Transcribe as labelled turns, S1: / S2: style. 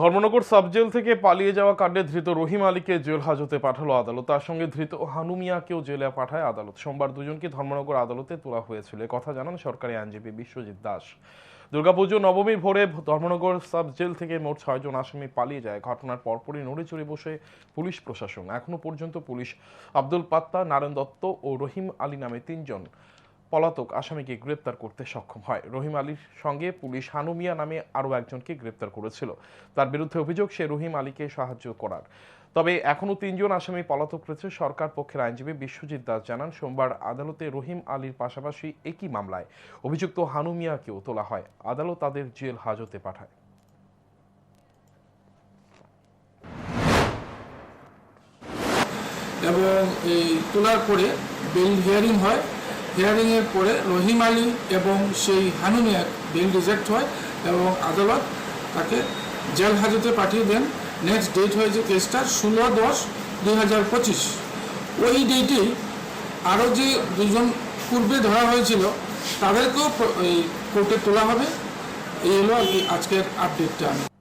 S1: Dharmanagar sub jail থেকে পালিয়ে যাওয়া কাণ্ডে ধৃত রহিম আলীকে জেল হাজতে পাঠালো আদালত। তার সঙ্গে ধৃত হানুমিয়াকেও জেলে পাঠায় আদালত। সোমবার দুজনকে ধর্মনগর আদালতে তোলা হয়েছিল। কথা জানান সরকারি আইনজীবী বিশ্বজিৎ দাস। দুর্গাপুজো নবমীর ভোরে ধর্মনগর সাব জেল থেকে মোট ছয়জন আসামি পালিয়ে যায়। ঘটনার পরপরই নড়ে চড়ে বসে পুলিশ প্রশাসন। এখনও পর্যন্ত পুলিশ আব্দুল পাত্তা, নারায়ণ দত্ত ও রহিম আলী নামে তিনজন পলাতক আসামিকে গ্রেপ্তার করতে সক্ষম হয়। রহিম আলীর সঙ্গে পুলিশ হানু মিয়া নামে আরও একজনকে গ্রেপ্তার করেছিল। তার বিরুদ্ধে অভিযোগ, সে রহিম আলীকে সাহায্য করার। তবে এখনও তিনজন আসামি পলাতক রয়েছে। সরকার পক্ষের আইনজীবী বিশ্বজিৎ দাস জানান, সোমবার আদালতে রহিম আলীর পাশাপাশি একই মামলায় অভিযুক্ত হানু মিয়াকেও তোলা হয়। আদালত তাদের জেল হাজতে পাঠায়।
S2: এবং এই তোলার পরে বেল হিয়ারিং হয়। হিয়ারিংয়ের পরে রহিম আলী এবং সেই হানুমিয়ার বিল রিজেক্ট হয় এবং আদালত তাকে জেল হাজতে পাঠিয়ে দেন। নেক্সট ডেট হয়েছে কেসটা ষোলো দশ দুই হাজার পঁচিশ। ওই ডেটেই আরও যে দুজন পূর্বে ধরা হয়েছিল, তাদেরকেও এই কোর্টে তোলা হবে। এই হলো আর কি আজকের আপডেটটা আমি।